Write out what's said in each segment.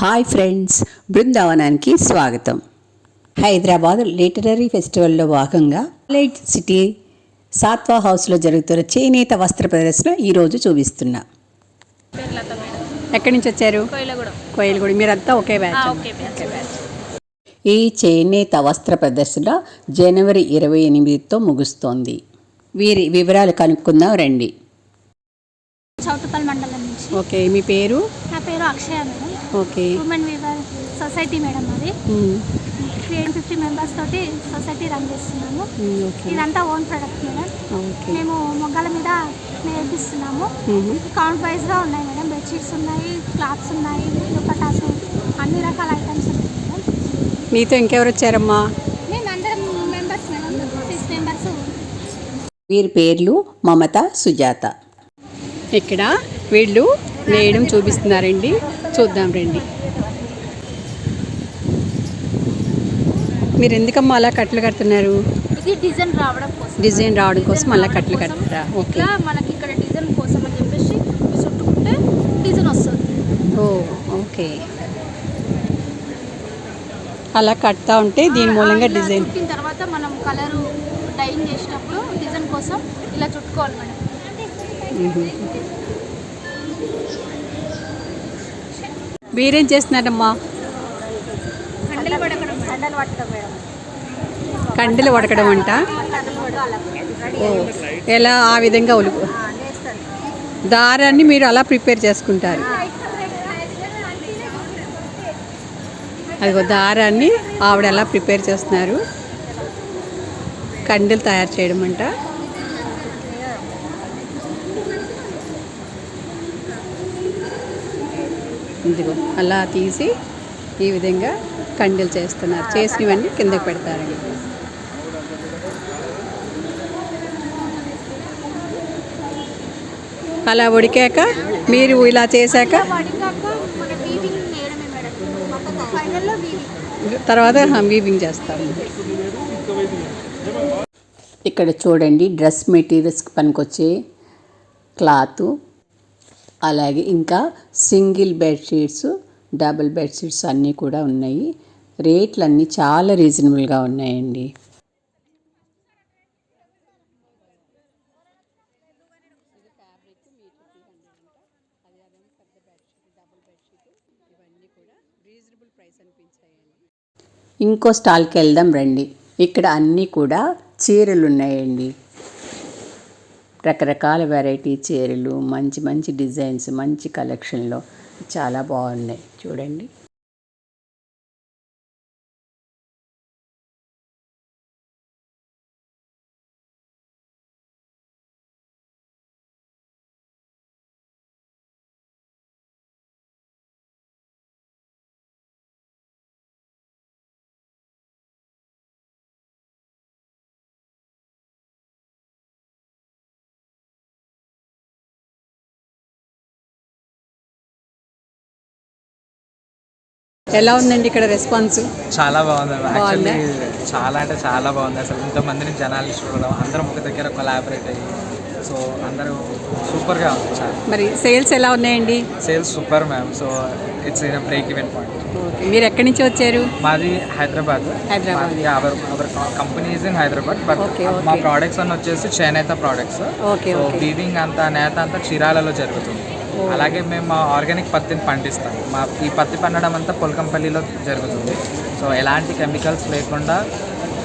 Hi friends బృందావనానికి స్వాగతం. Hyderabad literary ఫెస్టివల్లో భాగంగా light city సాత్వా హౌస్లో జరుగుతున్న చేనేత వస్త్ర ప్రదర్శన ఈరోజు చూపిస్తున్నా. ఎక్కడి నుంచి వచ్చారు? కోయిలగూడెం. మీరంతా ఒకే బ్యాచ్ ఓకే ఓకే బ్యాచ్. ఈ చేనేత వస్త్ర ప్రదర్శన జనవరి ఇరవై ఎనిమిదితో ముగుస్తోంది. వీరి వివరాలు కనుక్కుందాం రండి. చౌటుపల్ మండలం నుంచి. ఓకే మీ పేరు? నా పేరు Akshaya madam. Okay. Women weaver society madam అది. త్రీ ఫిఫ్టీ మెంబర్స్ తోటి సొసైటీ రన్ చేస్తున్నాము. ఓకే ఇదంతా ఓన్ ప్రొడక్ట్ మేడం. ఓకే మేము మొగ్గల మీద నేర్పిస్తున్నాము. కౌంట్ వైజ్గా ఉన్నాయి మేడం. బెడ్షీట్స్ ఉన్నాయి క్లాత్స్ ఉన్నాయి దుపటాస్ అన్ని రకాల ఐటమ్స్ ఉన్నాయి మేడం. మీతో ఇంకెవరు వచ్చారమ్మా? మేము అందరం మెంబర్స్ మేడం. సిక్స్ మెంబర్స్ వీరి పేర్లు మమత సుజాత. ఇక్కడ వీళ్ళు? నేయడం చూపిస్తున్నారండి. చూద్దాం రండి. మీరు ఎందుకమ్మా అలా కట్టలు కడుతున్నారు? డిజైన్ రావడం కోసం. డిజైన్ రావడం కోసం అలా కట్టలు కడతారా? ఓకే. మనకి ఇక్కడ డిజైన్ కోసం అని చెప్పేసి చుట్టుకుంటే డిజైన్ వస్తుంది. Oh okay. అలా కడతా ఉంటే దీని మూలంగా డిజైన్. తర్వాత మనం కలర్ డైయింగ్ చేసినప్పుడు డిజైన్ కోసం ఇలా చుట్టుకోవాలి మేడం. మీరేం చేస్తున్నారమ్మా? కండలు వడకడం అంట? ఓ ఎలా ఆ విధంగా ఒలుగు దారాన్ని మీరు అలా ప్రిపేర్ చేసుకుంటారు. అదిగో దారాన్ని ఆవిడ ఎలా ప్రిపేర్ చేస్తున్నారు. కండలు తయారు చేయడం అంట. ఇదిగో అలా తీసి ఈ విధంగా కండీలు చేస్తున్నారు. చేసినవన్నీ కిందకి పెడతారండి అలా ఉడికాక మీరు ఇలా చేశాక తర్వాత వీవింగ్ చేస్తాము. ఇక్కడ చూడండి డ్రెస్ మెటీరియల్స్కి పనికొచ్చే క్లాత్. అలాగే ఇంకా సింగిల్ బెడ్షీట్స్ డబుల్ బెడ్షీట్స్ అన్నీ కూడా ఉన్నాయి. రేట్లు అన్నీ చాలా రీజనబుల్గా ఉన్నాయండి. ఇంకో స్టాల్కి వెళ్దాం రండి. ఇక్కడ అన్నీ కూడా చీరలు ఉన్నాయండి రకరకాల వెరైటీ చీరలు మంచి మంచి డిజైన్స్ మంచి కలెక్షన్లో చాలా బాగున్నాయి. చూడండి. ఎలా ఉందండి ఇక్కడ రెస్పాన్స్? చాలా బాగుంది? యాక్చువల్లీ చాలా అంటే చాలా బాగుంది. అసలు ఇంతమందిని జనాలు చూడడం అందరం ఒక దగ్గర కొలాబరేట్ అయ్యి సో అందరూ సూపర్గా ఉంది చాలా మరి సేల్స్ ఎలా ఉన్నాయండి? Sales super ma'am. So it's in break even point మీరు ఎక్కడి నుంచి వచ్చారు? మాది Hyderabad. Hyderabad. Our our company is in Hyderabad but మా. ప్రోడక్ట్స్ అన్ని వచ్చేసి చేనేత ప్రోడక్ట్స్. వీవింగ్ అంతా నేత అంతా చీరాలలో జరుగుతుంది. అలాగే మేము మా ఆర్గానిక్ పత్తిని పండిస్తాం మా ఈ పత్తి పండడం అంతా పొలకంపల్లిలో జరుగుతుంది సో ఎలాంటి కెమికల్స్ లేకుండా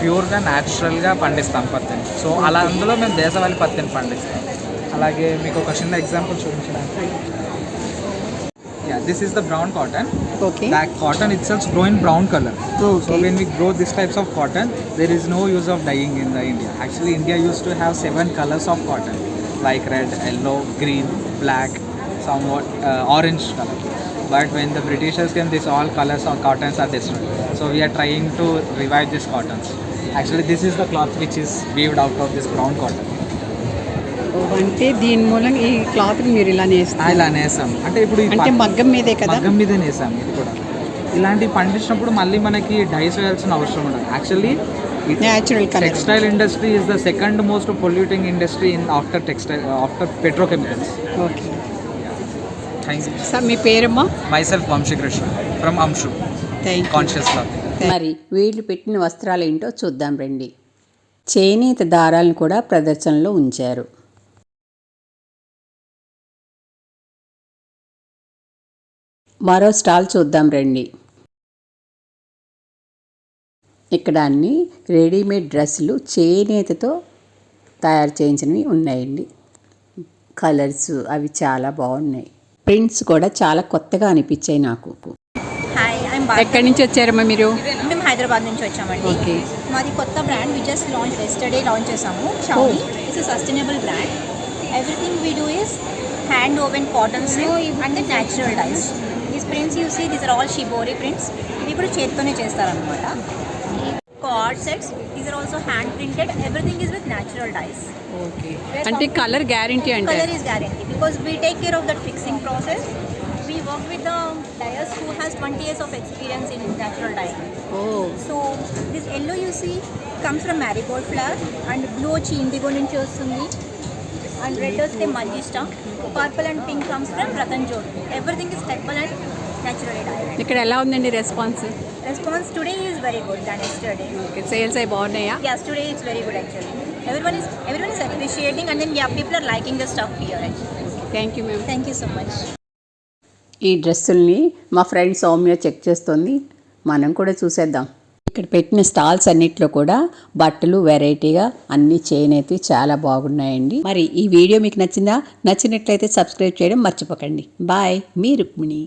ప్యూర్గా న్యాచురల్గా పండిస్తాం పత్తిని సో అలా అందులో మేము దేశవాళీ పత్తిని పండిస్తాం అలాగే మీకు ఒక చిన్న ఎగ్జాంపుల్ చూపించడానికి this is the brown cotton okay that cotton itself grow in brown color. Okay. So when we grow this types of cotton, there is no use of dyeing in the India. Actually, India used to have seven colors of cotton, like red, yellow, green, black, somewhat orange colour but when the Britishers can this all colours of cottons are this so we are trying to revive this cottons actually this is the cloth which is weaved out of this brown cotton అంటే దీని మూలం ఈ cloth మీరు ఇలా నేస్తారు? ఇలా నేసాం. అంటే ఇప్పుడు అంటే మగ్గం మీదే కదా? మగ్గం మీద నేసాం ఇది కూడా. ఇలాంటి పండించినప్పుడు మళ్ళీ మనకి డైస్ వేయాల్సిన అవసరం ఉండదు. Actually natural textile industry is the second most polluting industry in after textile after petrochemicals okay Thank you. Sir మీ పేరమ్మా? Myself Vamshi Krishna from Amshu, thank Love. మరి వీళ్ళు పెట్టిన వస్త్రాలు ఏంటో చూద్దాం రండి. చేనేత దారాలను కూడా ప్రదర్శనలో ఉంచారు. మరో స్టాల్ చూద్దాం రండి. ఇక్కడ అన్ని రెడీమేడ్ డ్రెస్సులు చేనేతతో తయారు చేయించినవి ఉన్నాయండి. కలర్స్ అవి చాలా బాగున్నాయి. ప్రింట్స్ కూడా చాలా కొత్తగా అనిపించాయి నాకు. ఎక్కడి నుంచి వచ్చారమ్మా మీరు? మేము హైదరాబాద్ నుంచి వచ్చామండి. మాది కొత్త brand we just launch yesterday launch చేసాము. Xiaomi it's sustainable brand everything we do is hand woven cotton silk and natural dyes these prints you see these are all shibori prints ఇవి కూడా చేతితోనే చేస్తారనమాట coord sets these are also hand printed everything is with natural dyes okay అంటే colour guarantee అంటే color is guaranteed because we take care of that fixing process. We work with the dyers who has 20 years of experience in natural dyeing. Oh So this yellow you see comes from marigold flower and blue వచ్చి indigo నుంచి వస్తుంది and red వస్తే manjistha purple and pink comes from Ratan జోడ్ everything is herbal and naturally dyed. ఇక్కడ ఎలా ఉందండి response Response today is very good than yesterday. Okay sales అయి బాగున్నాయా Yes, today it's very good actually. Everyone is everyone is appreciating and then yeah, people are liking the stuff here actually. Thank you ma'am Thank you so much. ఈ డ్రెస్సుల్ని మా friend Soumya check చేస్తుంది. మనం కూడా చూసేద్దాం. ఇక్కడ పెట్టిన స్టాల్స్ అన్నిట్లో కూడా బట్టలు వెరైటీగా అన్ని చేనేతి చాలా బాగున్నాయండి. మరి ఈ వీడియో మీకు నచ్చిందా? నచ్చినట్లయితే సబ్స్క్రైబ్ చేయడం మర్చిపోకండి. బాయ్. మీ రుక్మిణి.